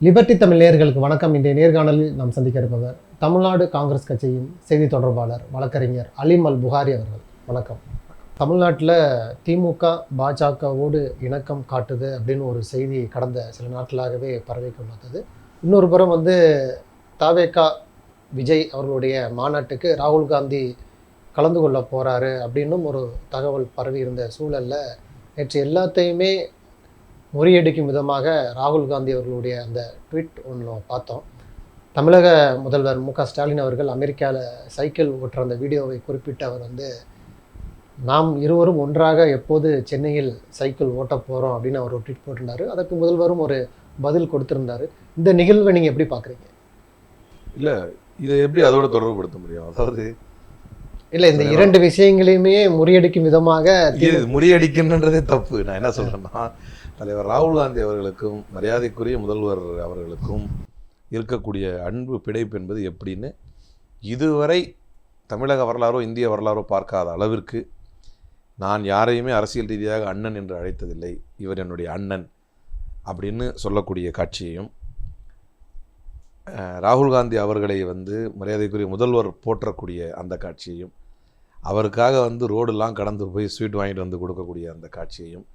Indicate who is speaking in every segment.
Speaker 1: Liberty Tamil நேர்களுக்கு வணக்கம். இன்றைய நேர்காணலில் நாம் சந்திக்க இருப்பவர் தமிழ்நாடு காங்கிரஸ் கட்சியின் செய்தி தொடர்பாளர் வழக்கறிஞர் அலிம் அல் புகாரி அவர்கள். வணக்கம். தமிழ்நாட்டில் திமுக பாஜகவோடு இணக்கம் காட்டுது அப்படின்னு ஒரு செய்தி கடந்த சில நாட்களாகவே பரவி கொண்டது இன்னொரு புறம் வந்து தாவேகா விஜய் அவர்களுடைய மாநாட்டுக்கு ராகுல் காந்தி கலந்து கொள்ள போகிறாரு அப்படின்னும் ஒரு தகவல் பரவி இருந்த சூழலில் நேற்று எல்லாத்தையுமே முறியடிக்கும் விதமாக ராகுல் காந்தி அவர்களுடைய அந்த ட்வீட் ஒன்று பார்த்தோம். தமிழக முதல்வர் மு க ஸ்டாலின் அவர்கள் அமெரிக்காவில் சைக்கிள் ஓட்டுற அந்த வீடியோவை குறிப்பிட்டு அவர் வந்து நாம் இருவரும் ஒன்றாக எப்போது சென்னையில் சைக்கிள் ஓட்ட போகிறோம் அப்படின்னு அவர் ஒரு ட்வீட் போட்டிருந்தாரு. அதற்கு முதல்வரும் ஒரு பதில் கொடுத்திருந்தாரு. இந்த நிகழ்வை நீங்கள் எப்படி பார்க்குறீங்க?
Speaker 2: இதை எப்படி அதோட தொடர்புபடுத்த முடியும்? அதாவது
Speaker 1: இல்லை இந்த இரண்டு விஷயங்களையுமே முறியடிக்கும் விதமாக
Speaker 2: இது முறியடிக்கின்றதே தப்பு. நான் என்ன சொல்றேன்னா தலைவர் ராகுல் காந்தி அவர்களுக்கும் மரியாதைக்குரிய முதல்வர் அவர்களுக்கும் இருக்கக்கூடிய அன்பு பிணைப்பு என்பது எப்படின்னு இதுவரை தமிழக வரலாறோ இந்திய வரலாறோ பார்க்காத அளவிற்கு நான் யாரையுமே அரசியல் ரீதியாக அண்ணன் என்று அழைத்ததில்லை. இவர் என்னுடைய அண்ணன் அப்படின்னு சொல்லக்கூடிய காட்சியையும் ராகுல் காந்தி அவர்களை வந்து மரியாதைக்குரிய முதல்வர் போற்றக்கூடிய அந்த காட்சியையும் அவருக்காக வந்து ரோடெல்லாம் கடந்து போய் ஸ்வீட் வாங்கிட்டு வந்து கொடுக்கக்கூடிய அந்த காட்சியையும்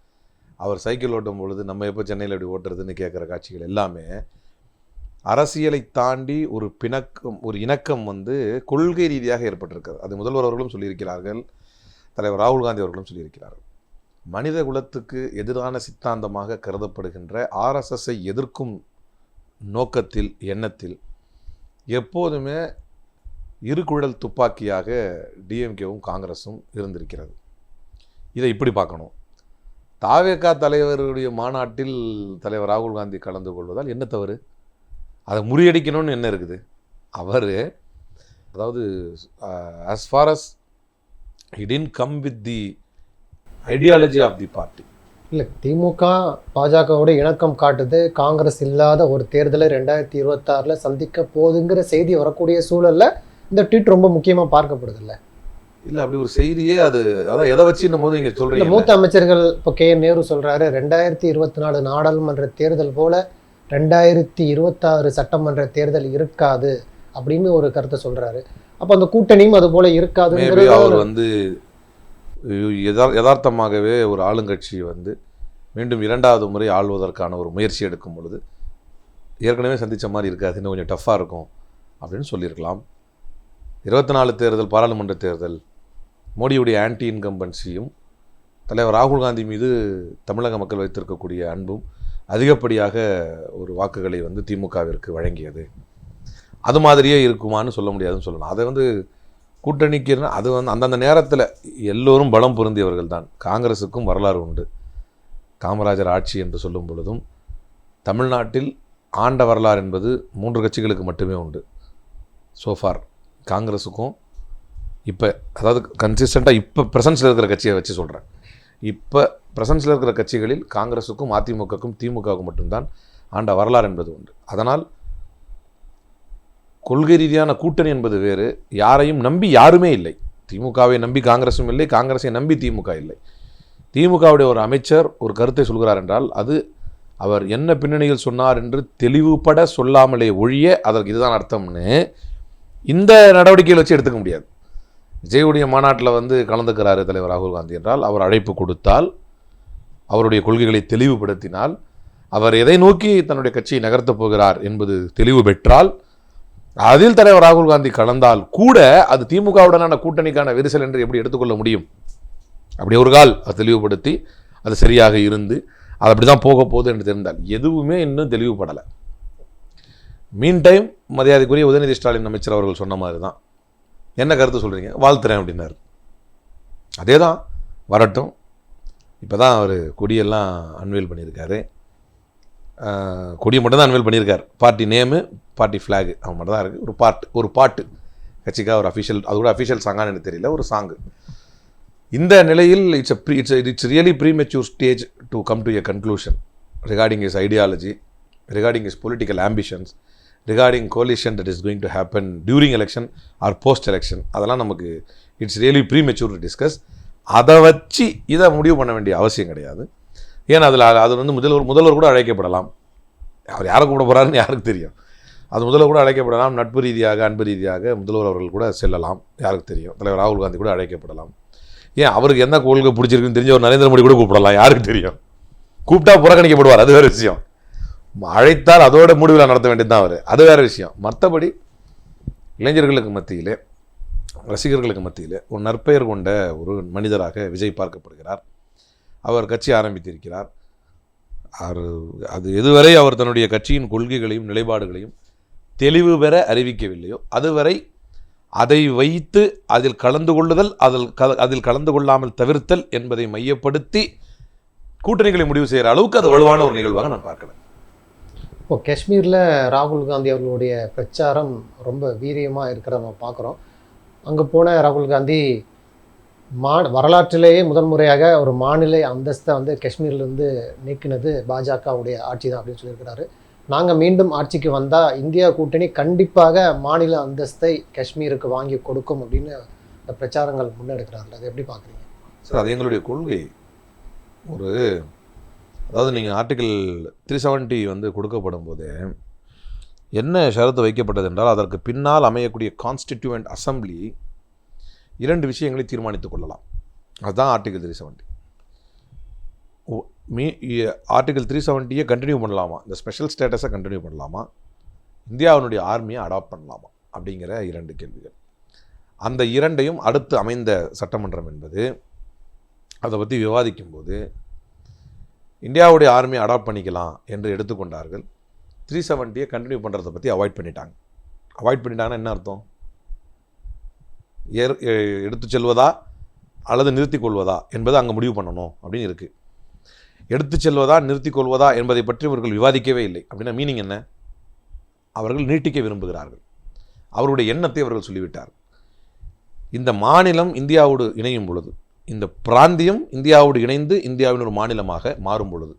Speaker 2: அவர் சைக்கிள் ஓட்டும் பொழுது நம்ம எப்போ சென்னையில் எப்படி ஓட்டுறதுன்னு கேட்குற காட்சிகள் எல்லாமே அரசியலை தாண்டி ஒரு பிணக்கம் ஒரு இணக்கம் வந்து கொள்கை ரீதியாக ஏற்பட்டிருக்கிறது. அது முதல்வர் அவர்களும் சொல்லியிருக்கிறார்கள் தலைவர் ராகுல் காந்தி அவர்களும் சொல்லியிருக்கிறார்கள். மனித குலத்துக்கு எதிரான சித்தாந்தமாக கருதப்படுகின்ற ஆர்எஸ்எஸ்ஸை எதிர்க்கும் நோக்கத்தில் எண்ணத்தில் எப்போதுமே இருகுழல் துப்பாக்கியாக டிஎம்கேவும் காங்கிரஸும் இருந்திருக்கிறது. இதை இப்படி பார்க்கணும். தாவேகா தலைவருடைய மாநாட்டில் தலைவர் ராகுல் காந்தி கலந்து கொள்வதால் என்ன தவறு? அதை முறியடிக்கணும்னு என்ன இருக்குது? அவர் அதாவது as far as இடின் come with the ideology of the party
Speaker 1: இல்லை திமுக பாஜகவோட இணக்கம் காட்டுது. காங்கிரஸ் இல்லாத ஒரு தேர்தலை ரெண்டாயிரத்தி இருபத்தாறில் சந்திக்க போகுதுங்கிற செய்தி வரக்கூடிய சூழலில் இந்த ட்வீட் ரொம்ப முக்கியமாக பார்க்கப்படுது இல்லை
Speaker 2: அப்படி ஒரு செய்தியே அது அதான் எதை வச்சுன்னும் போது நீங்கள் சொல்கிறீங்க
Speaker 1: மூத்த அமைச்சர்கள் இப்போ கே. நேரு சொல்றாரு ரெண்டாயிரத்தி இருபத்தி நாலு நாடாளுமன்ற தேர்தல் போல ரெண்டாயிரத்தி இருபத்தாறு சட்டமன்ற தேர்தல் இருக்காது அப்படின்னு ஒரு கருத்தை சொல்றாரு. அப்போ அந்த கூட்டணியும் அது போல இருக்காதுங்கிறது
Speaker 2: அவர் வந்து யதார் யதார்த்தமாகவே ஒரு ஆளுங்கட்சி வந்து மீண்டும் இரண்டாவது முறை ஆள்வதற்கான ஒரு முயற்சி எடுக்கும் பொழுது ஏற்கனவே சந்தித்த மாதிரி இருக்காது இன்னும் கொஞ்சம் டஃப்பாக இருக்கும் அப்படின்னு சொல்லியிருக்கலாம். இருபத்தி நாலு தேர்தல் பாராளுமன்ற தேர்தல் மோடியுடைய ஆன்டி இன்கம்பன்சியும் தலைவர் ராகுல் காந்தி மீது தமிழக மக்கள் வைத்திருக்கக்கூடிய அன்பும் அதிகப்படியாக ஒரு வாக்குகளை வந்து திமுகவிற்கு வழங்கியது. அது மாதிரியே இருக்குமான்னு சொல்ல முடியாதுன்னு சொல்லலாம். அதை வந்து கூட்டணிக்கு அது வந்து அந்தந்த நேரத்தில் எல்லோரும் பலம் பொருந்தியவர்கள் தான். காங்கிரஸுக்கும் வரலாறு உண்டு. காமராஜர் ஆட்சி என்று சொல்லும் பொழுதும் தமிழ்நாட்டில் ஆண்ட வரலாறு என்பது மூன்று கட்சிகளுக்கு மட்டுமே உண்டு. சோஃபார் காங்கிரஸுக்கும் இப்போ அதாவது கன்சிஸ்டண்ட்டாக இப்போ ப்ரெசன்ஸில் இருக்கிற கட்சியை வச்சு சொல்கிறேன் இப்போ ப்ரெசன்ஸில் இருக்கிற கட்சிகளில் காங்கிரஸுக்கும் அதிமுகவுக்கும் திமுகவுக்கும் மட்டும்தான் ஆண்ட வரலாறு என்பது உண்டு. அதனால் கொள்கை ரீதியான கூட்டணி என்பது வேறு. யாரையும் நம்பி யாருமே இல்லை. திமுகவை நம்பி காங்கிரஸும் இல்லை காங்கிரஸை நம்பி திமுக இல்லை. திமுகவுடைய ஒரு அமைச்சர் ஒரு கருத்தை சொல்கிறார் என்றால் அது அவர் என்ன பின்னணியில் சொன்னார் என்று தெளிவுபட சொல்லாமலே ஒழிய அதற்கு இதுதான் அர்த்தம்னு இந்த நடவடிக்கையில் வச்சு எடுத்துக்க முடியாது. விஜயுடைய மாநாட்டில் வந்து கலந்துக்கிறாரு தலைவர் ராகுல் காந்தி என்றால் அவர் அழைப்பு கொடுத்தால் அவருடைய கொள்கைகளை தெளிவுபடுத்தினால் அவர் எதை நோக்கி தன்னுடைய கட்சியை நகர்த்தப் போகிறார் என்பது தெளிவு பெற்றால் அதில் தலைவர் ராகுல் காந்தி கலந்தால் கூட அது திமுகவுடனான கூட்டணிக்கான விரிசல் என்று எப்படி எடுத்துக்கொள்ள முடியும்? அப்படி ஒரு கால் அதை தெளிவுபடுத்தி அது சரியாக இருந்து அது அப்படி தான் போக போகுது என்று தெரிந்தால் எதுவுமே இன்னும் தெளிவுபடலை. மீன் டைம் மரியாதைக்குரிய உதயநிதி ஸ்டாலின் அமைச்சர் அவர்கள் சொன்ன மாதிரி தான் என்ன கருத்து சொல்கிறீங்க வாழ்த்துறேன் அப்படின்னாரு. அதே தான் வரட்டும். இப்போ தான் அவர் கொடியெல்லாம் அன்வேல் பண்ணியிருக்காரு. கொடி கொடியை மட்டும் தான் அன்வேல் பண்ணியிருக்காரு. பார்ட்டி நேமு பார்ட்டி ஃப்ளாகு அவன் மட்டும் தான் இருக்குது ஒரு பாட்டு ஒரு பாட்டு கட்சிக்காக ஒரு அஃபிஷியல் அது கூட அஃபிஷியல் சாங்கான்னு எனக்கு தெரியல ஒரு சாங்கு இந்த நிலையில் it's pre it's it's really premature stage to come to a conclusion regarding is ideology regarding is political ambitions regarding coalition that is going to happen during election or post election அதெல்லாம் நமக்கு it's really premature to discuss அதை வச்சு இதை முடிவு பண்ண வேண்டிய அவசியம் கிடையாது. ஏன்னா அதில் அது வந்து முதல்வர் முதல்வர் கூட அழைக்கப்படலாம். அவர் யாரை கூப்பிட போகிறாருன்னு யாருக்கு தெரியும். அது முதல்ல கூட அழைக்கப்படலாம். நட்பு ரீதியாக அன்பு ரீதியாக முதல்வர் அவர்கள் கூட செல்லலாம். யாருக்கு தெரியும்? தலைவர் ராகுல் காந்தி கூட அழைக்கப்படலாம். ஏன்? அவருக்கு என்ன கொள்கை பிடிச்சிருக்குன்னு தெரிஞ்ச ஒரு நரேந்திர மோடி கூட கூப்பிடலாம். யாருக்கு தெரியும்? கூப்பிட்டா புறக்கணிக்கப்படுவார். அது வேறு விஷயம். அழைத்தால் அதோட முடிவில் நடத்த வேண்டியது தான் அவர். அது வேறு விஷயம். மற்றபடி இளைஞர்களுக்கு மத்தியிலே ரசிகர்களுக்கு மத்தியிலே ஒரு நற்பெயர் கொண்ட ஒரு மனிதராக விஜய் பார்க்கப்படுகிறார். அவர் கட்சி ஆரம்பித்திருக்கிறார். அவர் அது எதுவரை அவர் தன்னுடைய கட்சியின் கொள்கைகளையும் நிலைப்பாடுகளையும் தெளிவு பெற அறிவிக்கவில்லையோ அதுவரை அதை வைத்து அதில் கலந்து கொள்ளுதல் அதில் க அதில் கலந்து கொள்ளாமல் தவிர்த்தல் என்பதை மையப்படுத்தி கூட்டணிகளை முடிவு செய்கிற அளவுக்கு அது வலுவான ஒரு நிகழ்வாக நான் பார்க்கிறேன்
Speaker 1: இப்போ காஷ்மீரில் ராகுல் காந்தி அவர்களுடைய பிரச்சாரம் ரொம்ப வீரியமாக இருக்கிறத நம்ம பார்க்குறோம். அங்கே போன ராகுல் காந்தி மா வரலாற்றிலேயே முதன்முறையாக ஒரு மாநில அந்தஸ்தை வந்து காஷ்மீர்லேருந்து நீக்கினது பாஜகவுடைய ஆட்சி தான் அப்படின்னு சொல்லியிருக்கிறாரு. நாங்கள் மீண்டும் ஆட்சிக்கு வந்தால் இந்தியா கூட்டணி கண்டிப்பாக மாநில அந்தஸ்தை காஷ்மீருக்கு வாங்கி கொடுக்கும் அப்படின்னு இந்த பிரச்சாரங்கள் முன்னெடுக்கிறார்கள். அதை எப்படி பார்க்குறீங்க?
Speaker 2: சார் அது எங்களுடைய கொள்கை. ஒரு அதாவது நீங்கள் ஆர்டிக்கிள் த்ரீ செவன்ட்டி வந்து கொடுக்கப்படும் போது என்ன ஷரத்து வைக்கப்பட்டது என்றால் அதற்கு பின்னால் அமையக்கூடிய கான்ஸ்டிடியூவன்ட் அசம்பிளி இரண்டு விஷயங்களை தீர்மானித்துக் கொள்ளலாம். அதுதான் ஆர்டிகிள் த்ரீ செவன்ட்டி மீ ஆர்டிகிள் த்ரீ செவன்ட்டியை கண்டினியூ பண்ணலாமா? இந்த ஸ்பெஷல் ஸ்டேட்டஸை கண்டினியூ பண்ணலாமா? இந்தியாவினுடைய ஆர்மியை அடாப்ட் பண்ணலாமா? அப்படிங்கிற இரண்டு கேள்விகள். அந்த இரண்டையும் அடுத்து அமைந்த சட்டமன்றம் என்பது அதை பற்றி விவாதிக்கும்போது இந்தியாவுடைய ஆர்மியை அடாப்ட் பண்ணிக்கலாம் என்று எடுத்துக்கொண்டார்கள். த்ரீ செவன்ட்டியை கண்டினியூ பண்ணுறதை பற்றி அவாய்ட் பண்ணிட்டாங்க. அவாய்ட் பண்ணிட்டாங்கன்னா என்ன அர்த்தம்? ஏற் எடுத்து செல்வதா? அல்லது நிறுத்திக் கொள்வதா? என்பதை அங்கே முடிவு பண்ணணும் அப்படின்னு இருக்குது எடுத்துச் செல்வதா? நிறுத்திக் கொள்வதா? என்பதை பற்றி இவர்கள் விவாதிக்கவே இல்லை. அப்படின்னா மீனிங் என்ன? அவர்கள் நீட்டிக்க விரும்புகிறார்கள். அவருடைய எண்ணத்தை அவர்கள் சொல்லிவிட்டார் இந்த மாநிலம் இந்தியாவோடு இணையும் பொழுது இந்த பிராந்தியம் இந்தியாவோடு இணைந்து இந்தியாவின் ஒரு மாநிலமாக மாறும் பொழுது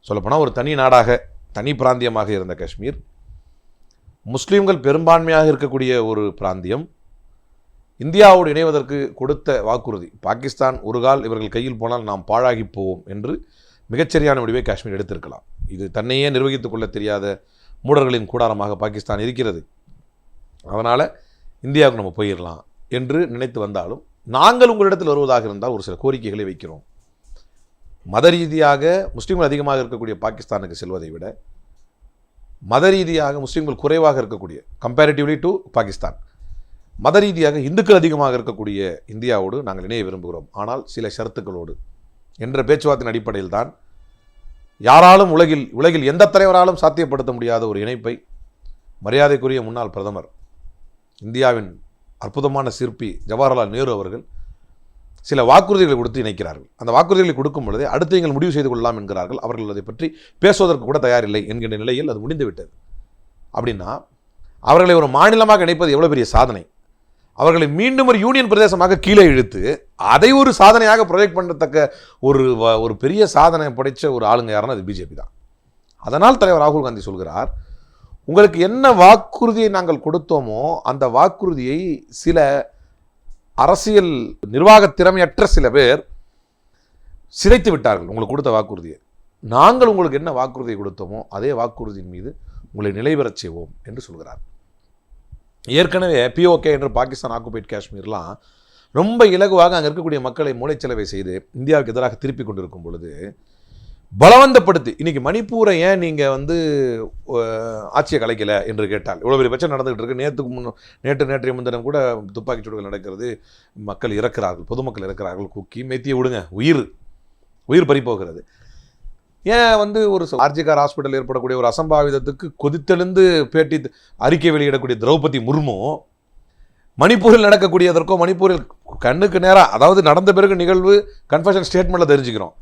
Speaker 2: சொல்லப்போனால் ஒரு தனி நாடாக தனி பிராந்தியமாக இருந்த காஷ்மீர் முஸ்லீம்கள் பெரும்பான்மையாக இருக்கக்கூடிய ஒரு பிராந்தியம் இந்தியாவோடு இணைவதற்கு கொடுத்த வாக்குறுதி பாகிஸ்தான் ஒரு கால் இவர்கள் கையில் போனால் நாம் பாழாகி போவோம் என்று மிகச்சரியான முடிவை காஷ்மீர் எடுத்திருக்கலாம். இது தன்னையே நிர்வகித்துக் கொள்ள தெரியாத மூடர்களின் கூடாரமாக பாகிஸ்தான் இருக்கிறது. அதனால் இந்தியாவுக்கு நம்ம போயிடலாம் என்று நினைத்து வந்தாலும் நாங்கள் உங்களிடத்தில் வருவதாக இருந்தால் ஒரு சில கோரிக்கைகளை வைக்கிறோம். மத ரீதியாக முஸ்லீம்கள் அதிகமாக இருக்கக்கூடிய பாகிஸ்தானுக்கு செல்வதை விட மத ரீதியாக முஸ்லீம்கள் குறைவாக இருக்கக்கூடிய கம்பேரிட்டிவ்லி டு பாகிஸ்தான் மத ரீதியாக இந்துக்கள் அதிகமாக இருக்கக்கூடிய இந்தியாவோடு நாங்கள் இணைய விரும்புகிறோம். ஆனால் சில ஷரத்துக்களோடு என்ற பேச்சுவார்த்தையின் அடிப்படையில் தான் யாராலும் உலகில் உலகில் எந்த தலைவராலும் சாத்தியப்படுத்த முடியாத ஒரு இணைப்பை மரியாதைக்குரிய முன்னாள் பிரதமர் இந்தியாவின் அற்புதமான சிற்பி ஜவஹர்லால் நேரு அவர்கள் சில வாக்குறுதிகளை கொடுத்து இணைக்கிறார்கள். அந்த வாக்குறுதிகளை கொடுக்கும் பொழுதே அடுத்து நீங்கள் முடிவு செய்து கொள்ளலாம் என்கிறார்கள். அவர்கள் அதை பற்றி பேசுவதற்கு கூட தயாரில்லை என்கின்ற நிலையில் அது முடிந்துவிட்டது. அப்படின்னா அவர்களை ஒரு மாநிலமாக இணைப்பது எவ்வளோ பெரிய சாதனை? அவர்களை மீண்டும் ஒரு யூனியன் பிரதேசமாக கீழே இழுத்து அதை ஒரு சாதனையாக ப்ரொஜெக்ட் பண்ணத்தக்க ஒரு வ- ஒரு பெரிய சாதனை படைத்த ஒரு ஆளுங்க யாருன்னா அது பிஜேபி தான். அதனால் தலைவர் ராகுல் காந்தி சொல்கிறார் உங்களுக்கு என்ன வாக்குறுதியை நாங்கள் கொடுத்தோமோ அந்த வாக்குறுதியை சில அரசியல் நிர்வாக திறமையற்ற சில பேர் சிதைத்து விட்டார்கள் உங்களுக்கு கொடுத்த வாக்குறுதியை. நாங்கள் உங்களுக்கு என்ன வாக்குறுதியை கொடுத்தோமோ அதே வாக்குறுதியின் மீது உங்களை நிலைபெறச் செய்வோம் என்று சொல்கிறார். ஏற்கனவே பிஓகே என்று பாகிஸ்தான் ஆக்குபைட் காஷ்மீர்லாம் ரொம்ப இலகுவாக அங்கே இருக்கக்கூடிய மக்களை மூளைச்சலவை செய்து இந்தியாவுக்கு எதிராக திருப்பி கொண்டிருக்கும் பொழுது பலவந்தப்படுத்தி. இன்னைக்கு மணிப்பூரை ஏன் நீங்கள் வந்து ஆட்சியை கலைக்கல என்று கேட்டால்? இவ்வளோ பெரிய பிரச்சனை நடந்துகிட்டு இருக்கு. நேற்றுக்கு முன் நேற்று நேற்றைய முன்தினம் கூட துப்பாக்கிச் சூடுகள் நடக்கிறது. மக்கள் இறக்கிறார்கள் பொதுமக்கள் இறக்கிறார்கள். குக்கி மெத்தியை விடுங்க. உயிர் உயிர் பறிப்போகிறது ஏன் வந்து ஒரு ஆர்ஜிகார் ஹாஸ்பிட்டல் ஏற்படக்கூடிய ஒரு அசம்பாவிதத்துக்கு கொதித்தெழுந்து பேட்டி அறிக்கை வெளியிடக்கூடிய திரௌபதி முர்மு மணிப்பூரில் நடக்கக்கூடியதற்கோ மணிப்பூரில் கண்ணுக்கு நேராக அதாவது நடந்த பிறகு நிகழ்வு கன்ஃபஷன் ஸ்டேட்மெண்ட்டில் தெரிஞ்சுக்கிறோம்.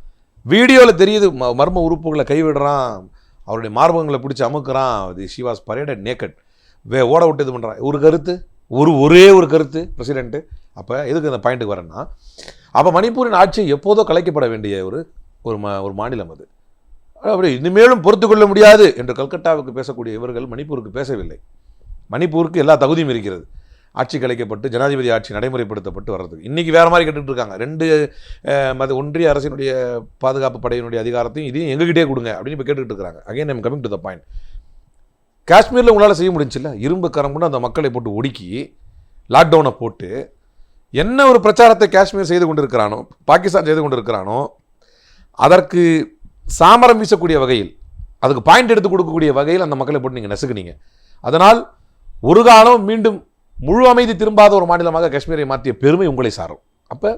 Speaker 2: வீடியோவில் தெரியுது ம- மர்ம உறுப்புகளை கைவிடுறான் அவருடைய மார்பகங்களை பிடிச்சி அமுக்குறான் தி ஷிவாஸ் பரேடட் நேக்கட். வே ஓட விட்டு இது பண்ணுறான் ஒரு கருத்து ஒரு ஒரே ஒரு கருத்து பிரசிடென்ட்டு அப்போ எதுக்கு இந்த பாயிண்ட்டுக்கு வரேன்னா அப்போ மணிப்பூரின் ஆட்சி எப்போதோ கலைக்கப்பட வேண்டிய ஒரு ஒரு மா ஒரு மாநிலம் அது. அப்படி இனிமேலும் பொறுத்து கொள்ள முடியாது என்று கல்கட்டாவுக்கு பேசக்கூடிய இவர்கள் மணிப்பூருக்கு பேசவில்லை. மணிப்பூருக்கு எல்லா தகுதியும் இருக்கிறது. ஆட்சி கலைக்கப்பட்டு ஜனாதிபதி ஆட்சி நடைமுறைப்படுத்தப்பட்டு வர்றதுக்கு. இன்றைக்கி வேறு மாதிரி கேட்டுட்டு இருக்காங்க. ரெண்டு அஹ், ஒன்றிய அரசினுடைய பாதுகாப்பு படையினுடைய அதிகாரத்தையும் இதையும் எங்ககிட்டே கொடுங்க அப்படின்னு இப்போ கேட்டுக்கிட்டு இருக்காங்க again I'm coming to the point காஷ்மீரில் உங்களால் செய்ய முடிஞ்சில்ல? இரும்பு கரம் கொண்டு அந்த மக்களை போட்டு ஒடுக்கி லாக்டவுனை போட்டு என்ன ஒரு பிரச்சாரத்தை காஷ்மீர் செய்து கொண்டிருக்கிறானோ பாகிஸ்தான் செய்து கொண்டிருக்கிறானோ அதற்கு சாமரம் வீசக்கூடிய வகையில் அதுக்கு பாயிண்ட் எடுத்து கொடுக்கக்கூடிய வகையில் அந்த மக்களை போட்டு நீங்கள் நெசுக்குனீங்க. அதனால் ஒரு காலம் மீண்டும் முழு அமைதி திரும்பாத ஒரு மாநிலமாக காஷ்மீரை மாற்றிய பெருமை உங்களை சாரும். அப்போ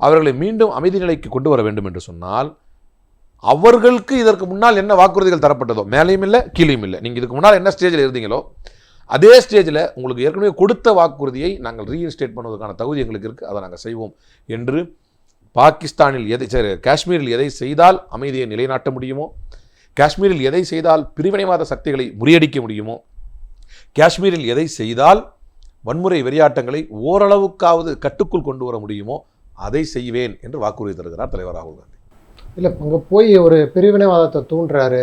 Speaker 2: அவர்களை மீண்டும் அமைதி நிலைக்கு கொண்டு வர வேண்டும் என்று சொன்னால் அவர்களுக்கு இதற்கு முன்னால் என்ன வாக்குறுதிகள் தரப்பட்டதோ மேலேயும் இல்லை கீழேயும் இல்லை நீங்கள் இதுக்கு முன்னால் என்ன ஸ்டேஜில் இருந்தீங்களோ அதே ஸ்டேஜில் உங்களுக்கு ஏற்கனவே கொடுத்த வாக்குறுதியை நாங்கள் ரீஇன்ஸ்டேட் பண்ணுவதற்கான தகுதி எங்களுக்கு இருக்குது அதை நாங்கள் செய்வோம் என்று பாகிஸ்தானில் எதை சரி, காஷ்மீரில் எதை செய்தால் அமைதியை நிலைநாட்ட முடியுமோ காஷ்மீரில் எதை செய்தால் பிரிவினைவாத சக்திகளை முறியடிக்க முடியுமோ காஷ்மீரில் எதை செய்தால் வன்முறை வெறியாட்டங்களை ஓரளவுக்காவது கட்டுக்குள் கொண்டு வர முடியுமோ அதை செய்வேன் என்று வாக்குறுதி தருகிறார் தலைவர் ராகுல் காந்தி.
Speaker 1: இல்லை அங்கே போய் ஒரு பிரிவினைவாதத்தை தூண்டுறாரு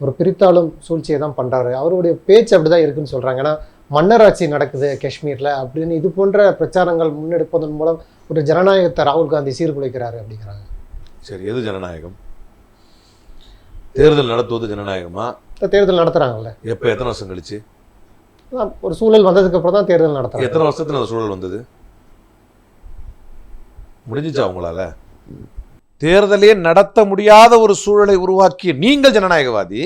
Speaker 1: ஒரு பிரித்தாளும் சூழ்ச்சியை தான் பண்ணுறாரு அவருடைய பேச்சு அப்படி தான் இருக்குன்னு சொல்கிறாங்க ஏன்னா மன்னராட்சி நடக்குது காஷ்மீரில் அப்படின்னு இது போன்ற பிரச்சாரங்கள் முன்னெடுப்பதன் மூலம் ஒரு ஜனநாயகத்தை ராகுல் காந்தி சீர்குலைக்கிறாரு அப்படிங்கிறாங்க.
Speaker 2: சரி எது ஜனநாயகம்? தேர்தல் நடத்துவது ஜனநாயகமா?
Speaker 1: தேர்தல் நடத்துகிறாங்கல்ல
Speaker 2: எப்போ எத்தனை வருஷம் கழிச்சு?
Speaker 1: ஒரு சூழல் வந்ததுக்கு அப்புறம் தான் தேர்தல் நடத்தும்
Speaker 2: எத்தனை வருஷத்துல அந்த சூழல் வந்தது? முடிஞ்சிச்சா உங்களால? தேர்தலே நடத்த முடியாத ஒரு சூழலை உருவாக்கிய நீங்கள் ஜனநாயகவாதி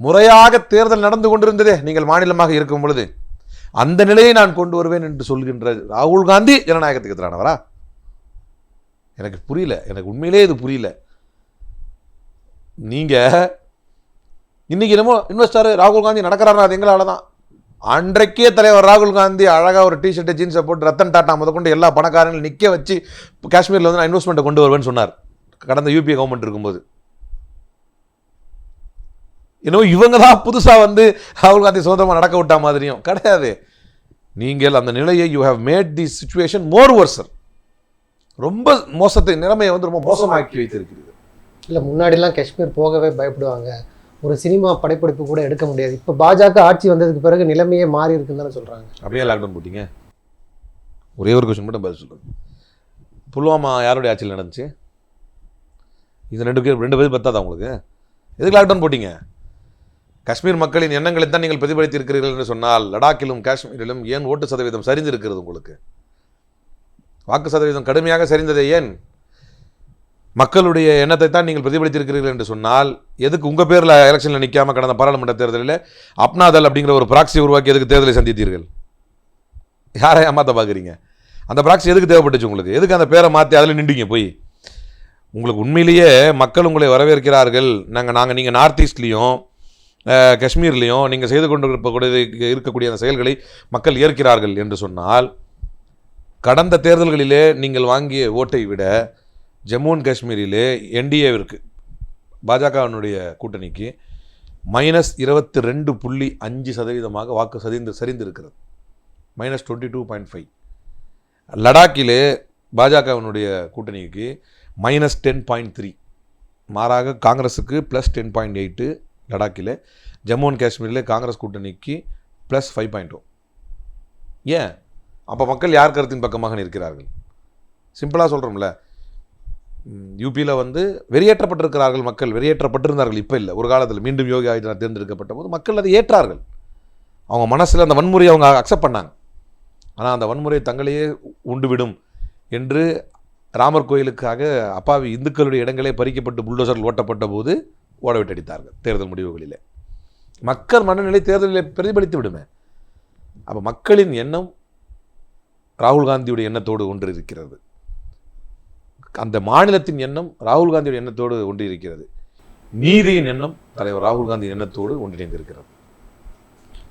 Speaker 2: முறையாக தேர்தல் நடந்து கொண்டிருந்ததே நீங்கள் மாநிலமாக இருக்கும் பொழுது அந்த நிலையை நான் கொண்டு வருவேன் என்று சொல்கின்ற ராகுல் காந்தி ஜனநாயகத்துக்கு எதிரானவரா? எனக்கு புரியல. எனக்கு உண்மையிலே இது புரியல. நீங்கள் இன்றைக்கி என்னமோ இன்வெஸ்டர் ராகுல் காந்தி நடக்கிறாருன்னா அது எங்களால் தான் அன்றைக்கே தலைவர் ராகுல் காந்தி அழகாக ஒரு டிஷர்ட்டு ஜீன்ஸை போட்டு ரத்தன் டாட்டா முதற்கொண்டு எல்லா பணக்காரங்களும் நிற்க வச்சு காஷ்மீரில் வந்து நான் இன்வெஸ்ட்மெண்ட்டை கொண்டு வருவேன்னு சொன்னார். கடந்த யூபிஏ கவர்மெண்ட் இருக்கும்போது. இன்னும் இவங்க தான் புதுசாக வந்து ராகுல் காந்தி சுதந்திரமாக நடக்க விட்டா மாதிரியும். கிடையாது. நீங்கள் அந்த நிலையை you have made the situation more worser ரொம்ப மோசத்தை நிலைமையை வந்து ரொம்ப மோசமாக்கி வைத்திருக்கிறது
Speaker 1: இல்லை முன்னாடிலாம் காஷ்மீர் போகவே பயப்படுவாங்க. ஒரு சினிமா படைப்பிடிப்பு கூட எடுக்க முடியாது. இப்போ பாஜக ஆட்சி வந்ததுக்கு பிறகு நிலைமையே மாறி இருக்குன்னு தானே சொல்கிறாங்க
Speaker 2: அப்படியே லாக்டவுன் போட்டீங்க? ஒரே ஒரு கொஷின் மட்டும் பதில் சொல்லுங்கள் புல்வாமா யாருடைய ஆட்சியில் நடந்துச்சு? இது ரெண்டு பேர் ரெண்டு பேர் பத்தாதா உங்களுக்கு? எதுக்கு லாக்டவுன் போட்டீங்க? காஷ்மீர் மக்களின் எண்ணங்களை தான் நீங்கள் பிரதிபலித்து இருக்கிறீர்கள் என்று சொன்னால் லடாக்கிலும் காஷ்மீரிலும் ஏன் ஓட்டு சதவீதம் சரிந்திருக்கிறது உங்களுக்கு? வாக்கு சதவீதம் கடுமையாக சரிந்ததை ஏன்? மக்களுடைய எண்ணத்தை தான் நீங்கள் பிரதிபலித்திருக்கிறீர்கள் என்று சொன்னால் எதுக்கு உங்கள் பேரில் எலெக்ஷனில் நிற்காம கடந்த பாராளுமன்ற தேர்தலில் அப்னாதல் அப்படிங்கிற ஒரு ப்ராக்சி உருவாக்கி எதுக்கு தேர்தலை சந்தித்தீர்கள்? யாரை ஏமாத்த பார்க்குறீங்க அந்த ப்ராக்சி எதுக்கு தேவைப்பட்டுச்சு உங்களுக்கு? எதுக்கு அந்த பேரை மாற்றி அதில் நின்றுங்க போய்? உங்களுக்கு உண்மையிலேயே மக்கள் உங்களை வரவேற்கிறார்கள். நாங்கள் நாங்கள் நீங்கள் நார்த் ஈஸ்ட்லேயும் காஷ்மீர்லேயும் நீங்கள் செய்து கொண்டு இருக்கக்கூடிய இருக்கக்கூடிய அந்த செயல்களை மக்கள் ஏற்கிறார்கள் என்று சொன்னால் கடந்த தேர்தல்களிலே நீங்கள் வாங்கிய ஓட்டை விட ஜம்மு அண்ட் காஷ்மீரிலே என்டிஏவிற்கு பாஜகவினுடைய கூட்டணிக்கு மைனஸ் இருபத்தி ரெண்டு புள்ளி அஞ்சு சதவீதமாக வாக்கு சரிந்து சரிந்திருக்கிறது. Minus twenty two point five லடாக்கிலே பாஜகவினுடைய கூட்டணிக்கு மைனஸ் டென் பாயிண்ட் த்ரீ மாறாக காங்கிரஸுக்கு ப்ளஸ் டென் பாயிண்ட் எயிட்டு லடாக்கில் ஜம்மு அண்ட் காஷ்மீரில் காங்கிரஸ் கூட்டணிக்கு ப்ளஸ் ஃபைவ் பாயிண்ட் ஏன்? அப்போ மக்கள் யார் கருத்தின் பக்கமாக நிற்கிறார்கள்? சிம்பிளாக சொல்கிறோம்ல யூபியில் வந்து வெறியேற்றப்பட்டிருக்கிறார்கள் மக்கள் வெறியேற்றப்பட்டிருந்தார்கள் இப்போ இல்லை. ஒரு காலத்தில் மீண்டும் யோகி ஆதித்யநாத் தேர்ந்தெடுக்கப்பட்ட போது மக்கள் அதை ஏற்றார்கள். அவங்க மனசில் அந்த வன்முறையை அவங்க அக்செப்ட் பண்ணாங்க. ஆனால் அந்த வன்முறை தங்களையே உண்டுவிடும் என்று ராமர் கோயிலுக்காக அப்பாவி இந்துக்களுடைய இடங்களே பறிக்கப்பட்டு புல்டோசர்கள் ஓட்டப்பட்ட போது ஓட விட்டடித்தார்கள் தேர்தல் முடிவுகளில். மக்கள் மனநிலை தேர்தலில் பிரதிபலித்து விடுமே. அப்போ மக்களின் எண்ணம் ராகுல் காந்தியுடைய எண்ணத்தோடு ஒன்று இருக்கிறது அந்த மாநிலத்தின் எண்ணம் ராகுல் காந்தியோட எண்ணத்தோடு ஒன்றியிருக்கிறது. நீதியின் எண்ணம் தலைவர் ராகுல் காந்தி எண்ணத்தோடு ஒன்றிணைந்திருக்கிறது.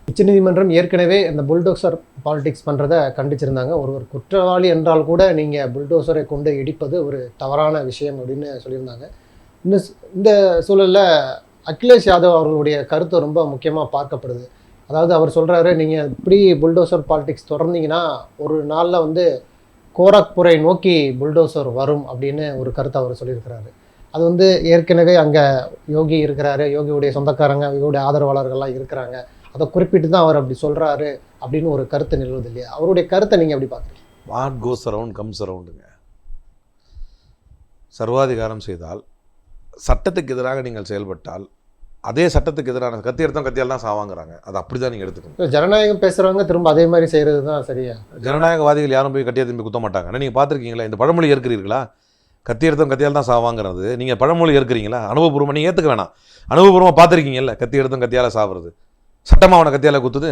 Speaker 1: உச்சநீதிமன்றம் ஏற்கனவே இந்த புல்டோசர் பாலிடிக்ஸ் பண்ணுறதை கண்டிச்சிருந்தாங்க. ஒருவர் குற்றவாளி என்றால் கூட நீங்கள் புல்டோசரை கொண்டு இடிப்பது ஒரு தவறான விஷயம் அப்படின்னு சொல்லியிருந்தாங்க. இந்த இந்த சூழலில் அகிலேஷ் யாதவ் அவர்களுடைய கருத்து ரொம்ப முக்கியமாக பார்க்கப்படுது. அதாவது அவர் சொல்கிறாரு நீங்கள் இப்படி புல்டோசர் பாலிடிக்ஸ் தொடர்ந்தீங்கன்னா ஒரு நாளில் வந்து கோரக்பூரை நோக்கி புல்டோசர் வரும் அப்படின்னு ஒரு கருத்தை அவர் சொல்லியிருக்கிறாரு. அது வந்து ஏற்கனவே அங்கே யோகி இருக்கிறாரு யோகியுடைய சொந்தக்காரங்க யோகியுடைய ஆதரவாளர்கள்லாம் இருக்கிறாங்க. அதை குறிப்பிட்டு தான் அவர் அப்படி சொல்கிறாரு அப்படின்னு ஒரு கருத்து நிலவுது இல்லையா? அவருடைய கருத்தை நீங்கள் எப்படி பார்க்குறீங்க?
Speaker 2: வாட் கோஸ் அரவுண்ட் கம்ஸ் அரவுண்டுங்க சர்வாதிகாரம் செய்தால் சட்டத்துக்கு எதிராக நீங்கள் செயல்பட்டால் அதே சட்டத்துக்கு எதிரான கத்தி எடுத்தோம் கத்தியால் தான் சாவாங்கிறாங்க. அது அப்படி தான் நீங்கள் எடுத்துக்கணும்
Speaker 1: ஜனநாயகம் பேசுறவங்க திரும்ப அதே மாதிரி செய்யறது தான் சரியா?
Speaker 2: ஜனநாயகவாதிகள் யாரும் போய் கத்தியை திரும்பி குத்த மாட்டாங்க. நீங்கள் பார்த்துருக்கீங்களா? இந்த பழமொழி ஏற்கிறீர்களா? கத்தி எடுத்தோம் கத்தியால் தான் சாவாங்கிறது. நீங்கள் பழமொழி ஏற்கிறீங்களா? அனுபவபூர்வமாக நீங்கள் ஏற்றுக்க வேணாம். அனுபவபூர்வமாக பார்த்துருக்கீங்கல்ல? கத்தி எடுத்தோம் கத்தியால் சாவுறது. சட்டமாக அவனை கத்தியால் குத்துது?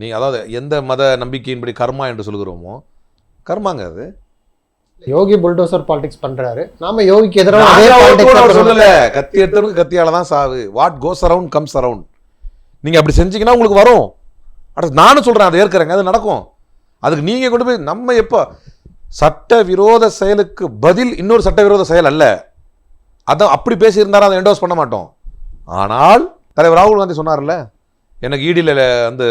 Speaker 2: நீங்கள் அதாவது எந்த மத நம்பிக்கையின்படி கர்மா என்று சொல்கிறோமோ கர்மாங்க அது.
Speaker 1: யோகி புல்டோசர் பாலிடிக்ஸ் பண்றாரு. நாம யோகிக்கு எதிராக.
Speaker 2: சொல்லல. கத்தி எடுத்தவனுக்கு கத்தியால தான் சாவு. What goes around comes around நீங்க அப்படி செஞ்சீங்கன்னா உங்களுக்கு வரும். அடுத்து நானும் சொல்றேன் அதை ஏற்கிறேங்க அது நடக்கும். அதுக்கு நீங்க கொண்டு போய் நம்ம எப்போ சட்ட விரோத செயலுக்கு பதில் இன்னொரு சட்ட விரோத செயல் அல்ல. அதான் அப்படி பேசியிருந்தாலும் அதை என்டோஸ் பண்ண மாட்டோம். ஆனால் தலைவர் ராகுல் காந்தி சொன்னார்ல எனக்கு ஈடியில் வந்து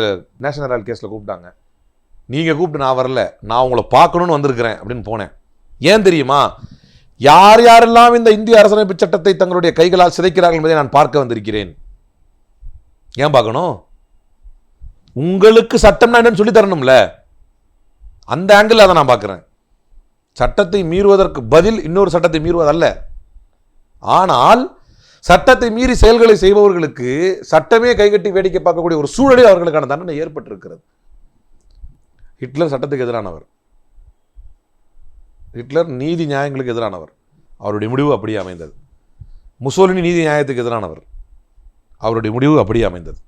Speaker 2: நேஷனல் கேஸில் கூப்பிட்டாங்க. நீங்கள் கூப்பிட்டு நான் வரல. நான் உங்களை பார்க்கணும்னு வந்திருக்கிறேன் அப்படின்னு போனேன். ஏன் தெரியுமா? யார் யாரெல்லாம் இந்த இந்திய அரசமைப்பு சட்டத்தை தங்களுடைய கைகளால் சிதைக்கிறார்கள் என்பதை நான் பார்க்க வந்திருக்கிறேன். ஏன் பார்க்கணும்? உங்களுக்கு சட்டம்னா என்னன்னு சொல்லி தரணும்ல. அந்த ஆங்கிள் அதை நான் பார்க்குறேன். சட்டத்தை மீறுவதற்கு பதில் இன்னொரு சட்டத்தை மீறுவதல்ல. ஆனால் சட்டத்தை மீறி செயல்களை செய்பவர்களுக்கு சட்டமே கைகட்டி வேடிக்கை பார்க்கக்கூடிய ஒரு சூழலில் அவர்களுக்கான தண்டனை ஏற்பட்டிருக்கிறது. ஹிட்லர் சட்டத்துக்கு எதிரானவர். ஹிட்லர் நீதி நியாயங்களுக்கு எதிரானவர். அவருடைய முடிவு அப்படியே அமைந்தது. முசோலினி நீதி நியாயத்துக்கு எதிரானவர். அவருடைய முடிவு அப்படியே அமைந்தது.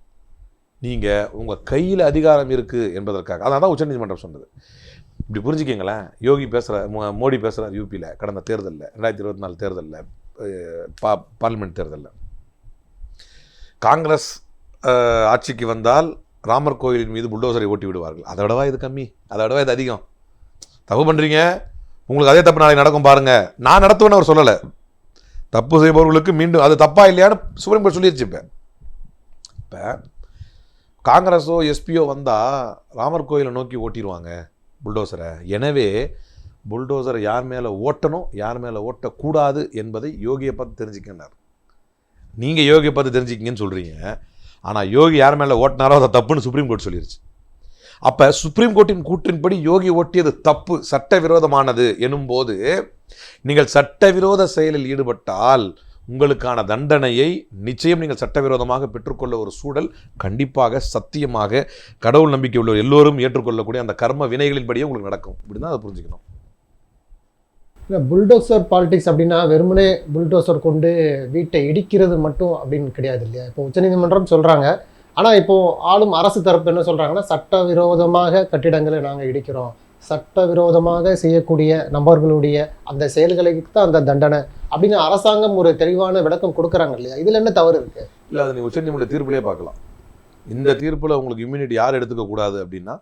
Speaker 2: நீங்கள் உங்கள் கையில் அதிகாரம் இருக்குது என்பதற்காக அதான் தான் உச்சநீதிமன்றம் சொன்னது. இப்படி புரிஞ்சுக்கிங்களேன்? யோகி பேசுகிற மோடி பேசுகிறார் யூபியில் கடந்த தேர்தலில் ரெண்டாயிரத்தி இருபத்தி நாலு தேர்தலில் பா பார்லிமெண்ட் தேர்தலில். காங்கிரஸ் ஆட்சிக்கு வந்தால் ராமர் கோயிலின் மீது புல்டோசரை ஓட்டி விடுவார்கள். அதை விடவா இது கம்மி? அதை விடவா இது அதிகம்? தப்பு பண்ணுறீங்க உங்களுக்கு அதே தப்பு நாளைக்கு நடக்கும் பாருங்க. நான் நடத்துவேன்னு அவர் சொல்லலை. தப்பு செய்பவர்களுக்கு மீண்டும் அது தப்பா இல்லையான்னு சுப்ரீம் கோர்ட் சொல்லிடுச்சு இப்போ. இப்போ காங்கிரஸோ எஸ்பியோ வந்தால் ராமர் கோயிலை நோக்கி ஓட்டிடுவாங்க புல்டோசரை. எனவே புல்டோசரை யார் மேலே ஓட்டணும் யார் மேலே ஓட்டக்கூடாது என்பதை யோகியை பார்த்து தெரிஞ்சுக்கினார். நீங்கள் யோகியை பார்த்து தெரிஞ்சுக்கிங்கன்னு சொல்கிறீங்க ஆனால் யோகி யார் மேலே ஓட்டினாரோ அதை தப்புன்னு சுப்ரீம் கோர்ட் சொல்லிருச்சு. அப்போ சுப்ரீம் கோர்ட்டின் கூற்றின்படி யோகி ஓட்டியது தப்பு சட்டவிரோதமானது எனும்போது நீங்கள் சட்டவிரோத செயலில் ஈடுபட்டால் உங்களுக்கான தண்டனையை நிச்சயம் நீங்கள் சட்டவிரோதமாக பெற்றுக்கொள்ள ஒரு சூழல் கண்டிப்பாக சத்தியமாக கடவுள் நம்பிக்கை உள்ள எல்லோரும் ஏற்றுக்கொள்ளக்கூடிய அந்த கர்ம வினைகளின்படியே உங்களுக்கு நடக்கும். இப்படி தான் அதை புரிஞ்சுக்கணும்.
Speaker 1: இல்லை புல்டோசர் பாலிடிக்ஸ் அப்படின்னா வெறுமனே புல்டோசர் கொண்டு வீட்டை இடிக்கிறது மட்டும் அப்படின்னு கிடையாது இல்லையா? இப்போ உச்சநீதிமன்றம் சொல்கிறாங்க ஆனால் இப்போது ஆளும் அரசு தரப்பு என்ன சொல்கிறாங்கன்னா சட்டவிரோதமாக கட்டிடங்களை நாங்கள் இடிக்கிறோம். சட்டவிரோதமாக செய்யக்கூடிய நபர்களுடைய அந்த செயல்களுக்கு தான் அந்த தண்டனை அப்படின்னு அரசாங்கம் ஒரு தெளிவான விளக்கம் கொடுக்குறாங்க இல்லையா? இதில் என்ன தவறு இருக்குது
Speaker 2: இல்லை அதை நீங்கள் உச்சநீதிமன்ற தீர்ப்பிலே பார்க்கலாம். இந்த தீர்ப்பில் உங்களுக்கு இம்யூனிட்டி யார் எடுத்துக்கக்கூடாது அப்படின்னா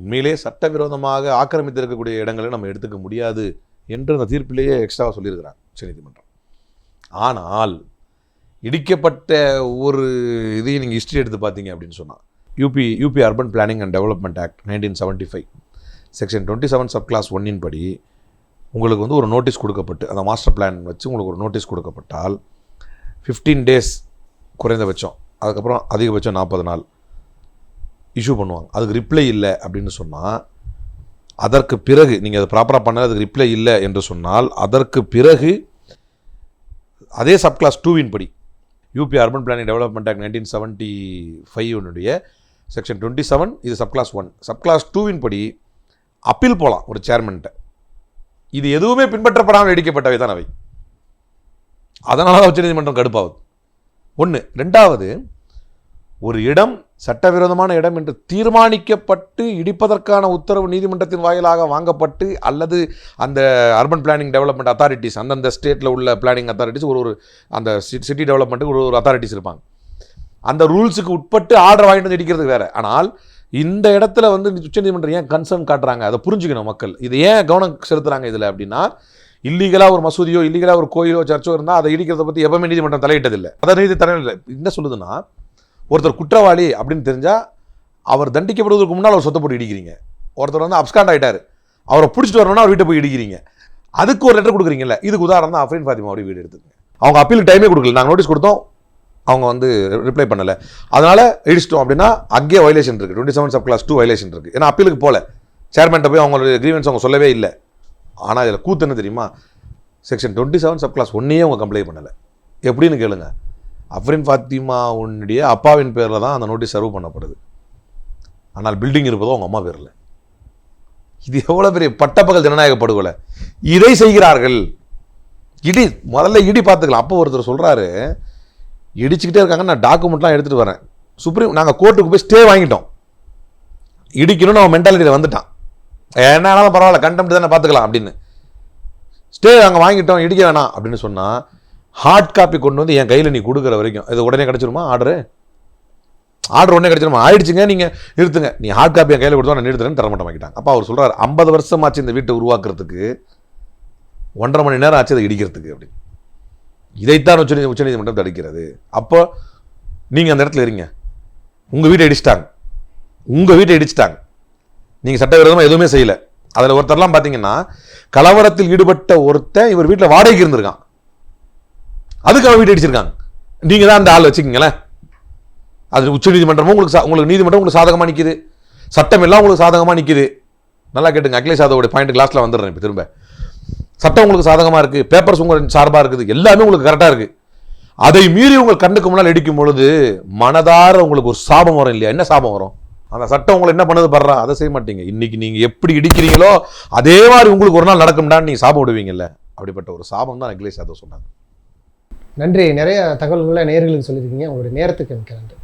Speaker 2: உண்மையிலே சட்டவிரோதமாக ஆக்கிரமித்து இருக்கக்கூடிய இடங்களை நம்ம எடுத்துக்க முடியாது என்று அந்த தீர்ப்பிலேயே எக்ஸ்ட்ராவாக சொல்லியிருக்கிறாங்க உச்சநீதிமன்றம். ஆனால் இடிக்கப்பட்ட ஒரு இதையும் நீங்கள் ஹிஸ்ட்ரி எடுத்து பார்த்தீங்க அப்படின்னு சொன்னால் UP UP urban planning and development act nineteen seventy five section twenty seven sub clause ஒன்னின் படி உங்களுக்கு வந்து ஒரு நோட்டீஸ் கொடுக்கப்பட்டு அந்த மாஸ்டர் பிளான் வச்சு உங்களுக்கு ஒரு நோட்டீஸ் கொடுக்கப்பட்டால் ஃபிஃப்டீன் டேஸ் குறைந்தபட்சம் அதுக்கப்புறம் அதிகபட்சம் நாற்பது நாள் இஷ்யூ பண்ணுவாங்க. அதுக்கு ரிப்ளை இல்லை அப்படின்னு சொன்னால் அதற்கு பிறகு நீங்கள் அதை ப்ராப்பராக பண்ணால் அதுக்கு ரிப்ளை இல்லை என்று சொன்னால் அதற்கு பிறகு அதே சப் கிளாஸ் டூவின் படி UP urban planning development act nineteen seventy ஃபைவ்னுடைய section twenty seven இது sub clause one sub clause டூவின் படி அப்பீல் போகலாம் ஒரு சேர்மன்ட்ட இது எதுவுமே பின்பற்றப்படாமல் இடிக்கப்பட்டவை தான் அவை. அதனால தான் உச்சநீதிமன்றம் கடுப்பாகுது. ஒன்று ரெண்டாவது ஒரு இடம் சட்டவிரோதமான இடம் என்று தீர்மானிக்கப்பட்டு இடிப்பதற்கான உத்தரவு நீதிமன்றத்தின் வாயிலாக வாங்கப்பட்டு அல்லது அந்த அர்பன் பிளானிங் டெவலப்மெண்ட் அத்தாரிட்டிஸ் அந்தந்த ஸ்டேட்டில் உள்ள பிளானிங் அத்தாரிட்டிஸ் ஒரு ஒரு அந்த சிட்டி டெவலப்மெண்ட்டுக்கு ஒரு ஒரு அத்தாரிட்டிஸ் இருப்பாங்க. அந்த ரூல்ஸுக்கு உட்பட்டு ஆர்டர் வாங்கிட்டு வந்து இடிக்கிறது வேறு. ஆனால் இந்த இடத்துல வந்து உச்சநீதிமன்றம் ஏன் கன்சர்ன் காட்டுறாங்க? அதை புரிஞ்சுக்கணும் மக்கள். இது ஏன் கவனம் செலுத்துகிறாங்க இதில் அப்படின்னா இல்லீகலாக ஒரு மசூதியோ இல்லீகலாக ஒரு கோயிலோ சர்ச்சோ இருந்தால் அதை இடிக்கிறத பற்றி எப்பவுமே நீதிமன்றம் தலையிட்டதில்லை. அதை நீதி தலையிடல. என்ன சொல்லுதுன்னா ஒருத்தர் குற்றவாளி அப்படின்னு தெரிஞ்சால் அவர் தண்டிக்கப்படுவதற்கு முன்னால் அவர் சொத்தை போட்டு இடிக்கிறீங்க. ஒருத்தர் வந்து அப்ஸ்காண்ட் ஆகிட்டார் அவரை பிடிச்சிட்டு வரணும்னா அவர் வீட்டை போய் இடிக்கிறீங்க. அதுக்கு ஒரு லெட்டர் கொடுக்குறீங்கல்ல இதுக்கு உதாரணம் தான் அஃப்ரீன் ஃபாத்திமாவுடைய வீடு எடுத்துக்கங்க. அவங்க அப்பீலுக்கு டைமே கொடுக்கல. நாங்கள் நோட்டீஸ் கொடுத்தோம். அவங்க வந்து ரிப்ளை பண்ணலை. அதனால் இடிச்சிட்டோம் அப்படின்னா அங்கே வயலேஷன் இருக்குது twenty seven sub clause two violation இருக்குது ஏன்னா அப்பீலுக்கு போகல சேர்மன்ட்ட போய் அவங்களோட கிரீவன்ஸ் அவங்க சொல்லவே இல்லை. ஆனால் இதில் கூத்து என்ன தெரியுமா? Section twenty seven sub clause ஒன்றையே அவங்க கம்ப்ளைண்ட் பண்ணலை. எப்படின்னு கேளுங்க. அஃப்ரின் ஃபாத்திமா உன்னுடைய அப்பாவின் பேரில் தான் அந்த நோட்டீஸ் சர்வ் பண்ணப்படுது. ஆனால் பில்டிங் இருப்பதோ அவங்க அம்மா பேரில். இது எவ்வளோ பெரிய பட்டப்பகல் ஜனநாயக படுகொலை இதை செய்கிறார்கள். இடி முதல்ல இடி பார்த்துக்கலாம். அப்போ ஒருத்தர் சொல்கிறாரு இடிச்சுக்கிட்டே இருக்காங்க நான் டாக்குமெண்ட்லாம் எடுத்துகிட்டு வரேன். சுப்ரீம் நாங்கள் கோர்ட்டுக்கு போய் ஸ்டே வாங்கிட்டோம். இடிக்கணும்னு அவன் மென்டாலிட்டியில் வந்துட்டான். என்ன ஆனாலும் பரவாயில்ல கண்டெம்ட் தானே பார்த்துக்கலாம் அப்படின்னு. ஸ்டே நாங்கள் வாங்கிட்டோம் இடிக்க வேணாம் அப்படின்னு சொன்னால் ஹார்ட் காப்பி கொண்டு வந்து என் கையில் நீ கொடுக்குற வரைக்கும். இது உடனே கிடச்சிருமா? ஆர்டரு ஆர்டர் உடனே கிடச்சிருமா? ஆயிடுச்சுங்க நீங்கள் நிறுத்துங்க. நீ ஹார்ட் காப்பி என் கையில் கொடுத்தா நான் நிறுத்துறேன்னு தரமாட்ட வாங்கிட்டாங்க அப்போ அவர் சொல்கிறார் ஐம்பது வருஷமாச்சு இந்த வீட்டை உருவாக்குறதுக்கு ஒன்றரை மணி நேரம் ஆச்சு அதை இடிக்கிறதுக்கு அப்படி இதைத்தான் உச்ச உச்சநீதிமன்றம் தடுக்கிறது. அப்போ நீங்கள் அந்த இடத்துல இருங்க. உங்கள் வீட்டை இடிச்சிட்டாங்க. உங்கள் வீட்டை இடிச்சிட்டாங்க. நீங்கள் சட்டவிரோதமாக எதுவுமே செய்யலை. அதில் ஒருத்தர்லாம் பார்த்தீங்கன்னா கலவரத்தில் ஈடுபட்ட ஒருத்தன் இவர் வீட்டில் வாடகைக்கு இருந்திருக்கான். அதுக்கு அவன் அடிச்சிருக்காங்க இடிச்சிருக்காங்க. நீங்கள் தான் அந்த ஆள் வச்சுக்கோங்களேன் அது உச்சநீதிமன்றமும் உங்களுக்கு சா- உங்களுக்கு நீதிமன்றம் உங்களுக்கு சாதகமாக நிற்கிது சட்டம் எல்லாம் உங்களுக்கு சாதகமாக நிற்கிது நல்லா கேட்டுங்க அகிலேஷ் யாதவோட பாயிண்ட் கிளாஸில் வந்துடுறேன் இப்போ திரும்ப. சட்டம் உங்களுக்கு சாதகமாக இருக்குது பேப்பர்ஸ் உங்கள் சார்பாக இருக்குது எல்லாமே உங்களுக்கு கரெக்டாக இருக்குது அதை மீறி உங்கள் கண்ணுக்கு முன்னால் இடிக்கும் பொழுது மனதார உங்களுக்கு ஒரு சாபம் வரும் இல்லையா? என்ன சாபம் வரும்? அந்த சட்டம் உங்களை என்ன பண்ணுது படுறா அதை செய்ய மாட்டீங்க. இன்னைக்கு நீங்கள் எப்படி இடிக்கிறீங்களோ அதே மாதிரி உங்களுக்கு ஒரு நாள் நடக்கும்டான்னு நீங்கள் சாபம் விடுவீங்கல்ல. அப்படிப்பட்ட ஒரு சாபம் தான் அகிலேஷ் யாதவ் சொன்னாங்க.
Speaker 1: நன்றி. நிறைய தகவல்களை நேர்களுக்கு சொல்லியிருக்கீங்க. உங்களுடைய நேரத்துக்கு மிக்க நன்றி.